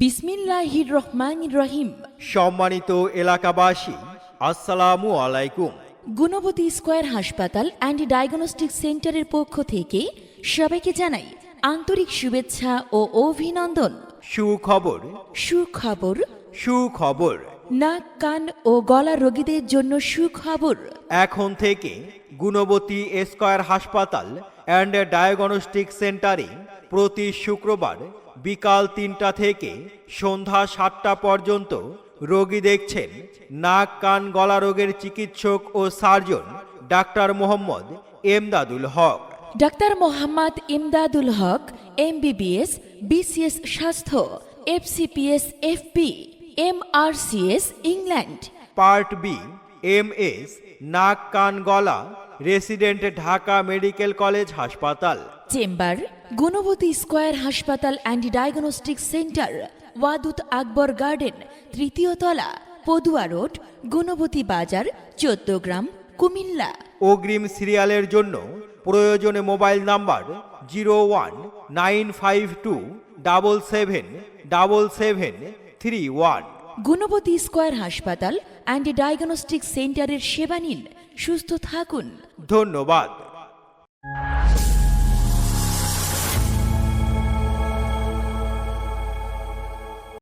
বিসমিল্লাহির রহমান রহিম। সম্মানিত এলাকাবাসী আসসালামু আলাইকুম। গুণবতী স্কয়ার হাসপাতাল অ্যান্ড ডায়াগনস্টিক সেন্টারের পক্ষ থেকে সবাইকে জানাই আন্তরিক শুভেচ্ছা ও অভিনন্দন। সুখবর? সুখবর? সুখবর। নাক কান ও গলা রোগীদের জন্য সুখবর। এখন থেকে গুণবতী স্কয়ার হাসপাতাল অ্যান্ড ডায়াগনস্টিক সেন্টারে প্রতি শুক্রবার বিকাল তিনটা থেকে সন্ধ্যা সাতটা পর্যন্ত রোগী দেখছেন নাক কান গলা রোগের চিকিৎসক ও surgeon doctor Mohammad Emdadul Haque. Doctor Mohammad Imdadul Haque MBBS BCS স্বাস্থ্য FCPS FP MRCS England. Part B M S নাক কান গলা রেসিডেন্ট ঢাকা মেডিকেল কলেজ হাসপাতাল। চেম্বার গুণবতী স্কয়ার হাসপাতাল and diagnostic centre Wadud Akbar garden তৃতীয় তলা পদুয়া রোড গুণবতী বাজার চোদ্দগ্রাম কুমিল্লা। অগ্রিম সিরিয়ালের জন্য প্রয়োজনে mobile number zero one nine five two double seven double seven three one. Gunabati square হাসপাতাল অ্যান্ড ডায়াগনস্টিক সেন্টারের সেবা নিন। সুস্থ থাকুন। ধন্যবাদ।